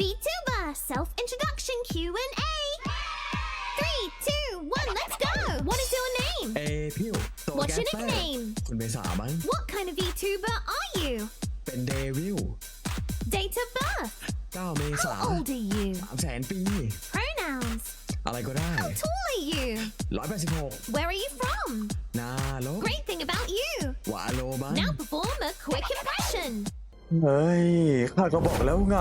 VTuber self introduction Q&A. Three, two, one, let's go. What is your name? เอพิวตัว What's แก your สเปอร์ nickname? คุณเมษามั้ง What kind of VTuber are you? เป็นเดวิล Date of birth. 9 เมษา How old are you? สามแสนปี Pronouns. อะไรก็ได้ How tall are you? 186 Where are you from? นาโล Great thing about you. วาโลมั้ง Now perform a quick impression. เฮ้ย ข้าก็บอกแล้วไง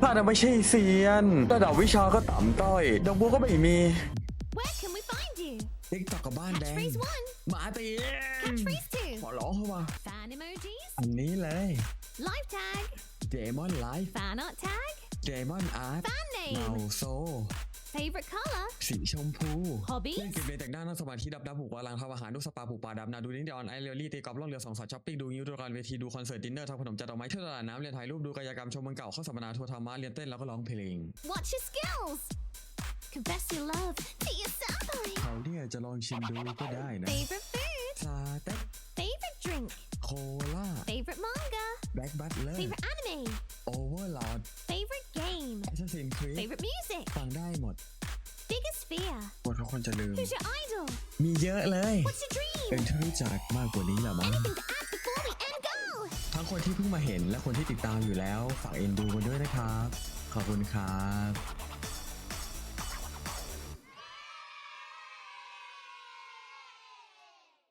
ข้าน่ะไม่ใช่เซียน ระดับวิชาก็ต่ำต้อย ดอกบัวก็ไม่มี Where can we find you? ติ๊กตอกกับบ้านแดง Catchphrase one. หมาตี Catchphrase two. ขอร้องเขาว่า Fan emojis. อันนี้เลย Live tag. เดมอนไลฟ์ Fan art tag. เดมอนอาร์ต Fan เมา name. โซ Favorite color. สีชมพู Hobbies? เล่นเกมเบแต่งหน้านั่งสมาธิดับดับผูกวาลังทำอาหารดูสปาผูกปลาดำนาดูนิดออนไอเรียลี่ตีกอล์ฟล่องเรือสองสอดช้อปปิ้งดูนิ้วดูการเวทีดูคอนเสิร์ตดินเนอร์ทำขนมจัดดอกไม้เที่ยวตลาดน้ำเรียนถ่ายรูปดูกายกรรมชมเมืองเก่าเข้าสัมมนาทัวร์ธรรมะเรียนเต้นแล้วก็ร้องเพลง What's your skills? Confess your love to your senpai. เขาเนี่ยจะลองชิมดูก็ได้นะ Favorite food. ซาเต็ก Favorite drink. โคลา Favorite manga. แบล็กบัตเลอร์ Favorite anime. โอเวอร์ลอด Favorite game. แอสซัสซินครี Favorite music. ฟังได้หมด Biggest fear. หมดทุกคนจะลืม Who's your idol? มีเยอะเลย What's your เป็น dream? ที่รู้จักมากกว่านี้แหละมั้ง Anything to add before we end go? ทั้งคนที่เพิ่งมาเห็นและคนที่ติดตามอยู่แล้ว ฝากเอ็นดูกันด้วยนะครับ ขอบคุณครับ